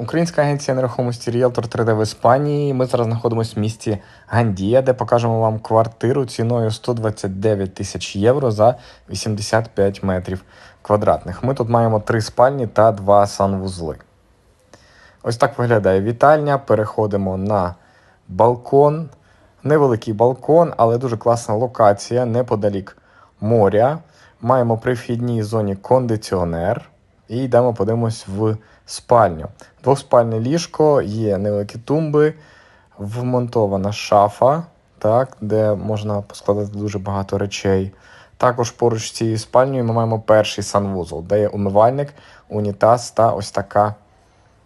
Українська агенція нерухомості Realtor 3D в Іспанії. Ми зараз знаходимося в місті Гандія, де покажемо вам квартиру ціною 129 тисяч євро за 85 метрів квадратних. Ми тут маємо три спальні та два санвузли. Ось так виглядає вітальня. Переходимо на балкон. Невеликий балкон, але дуже класна локація неподалік моря. Маємо при вхідній зоні кондиціонер. І йдемо подивимось в спальню. Двохспальне ліжко, є невеликі тумби, вмонтована шафа, так, де можна поскладати дуже багато речей. Також поруч з цією спальнею ми маємо перший санвузол, де є умивальник, унітаз та ось така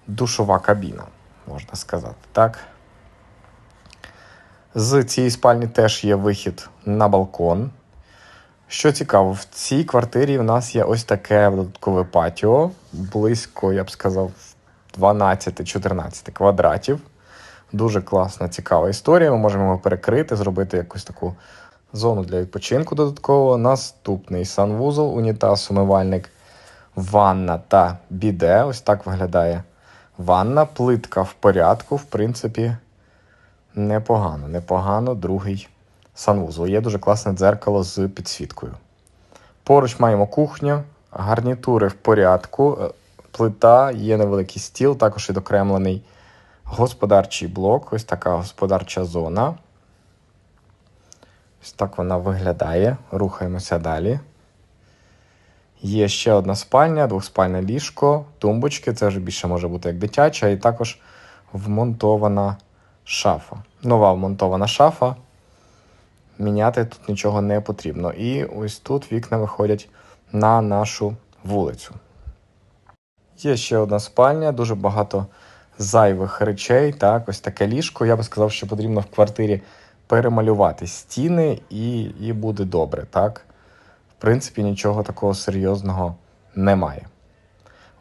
душова кабіна, можна сказати. так. З цієї спальні теж є вихід на балкон. Що цікаво, в цій квартирі в нас є ось таке додаткове патіо, близько, я б сказав, 12-14 квадратів. Дуже класна, цікава історія. Ми можемо його перекрити, зробити якусь таку зону для відпочинку додатково. Наступний санвузол, унітаз, умивальник, ванна та біде. Ось так виглядає ванна. Плитка в порядку, в принципі, непогано. Непогано. Другий санвузол. Є дуже класне дзеркало з підсвіткою. Поруч маємо кухню, гарнітури в порядку, е, плита, є невеликий стіл, також відокремлений господарчий блок. Ось така господарча зона. Ось так вона виглядає. Рухаємося далі. Є ще одна спальня, двохспальне ліжко, тумбочки. Це вже більше може бути як дитяча, і також вмонтована шафа. Нова вмонтована шафа. Міняти тут нічого не потрібно. І ось тут вікна виходять на нашу вулицю. Є ще одна спальня, дуже багато зайвих речей. Так, ось таке ліжко. Я би сказав, що потрібно в квартирі перемалювати стіни, і, і буде добре. Так? В принципі, нічого такого серйозного немає.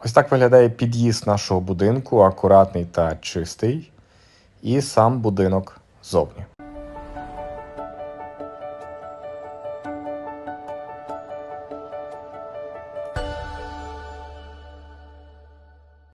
Ось так виглядає під'їзд нашого будинку, акуратний та чистий, і сам будинок зовні.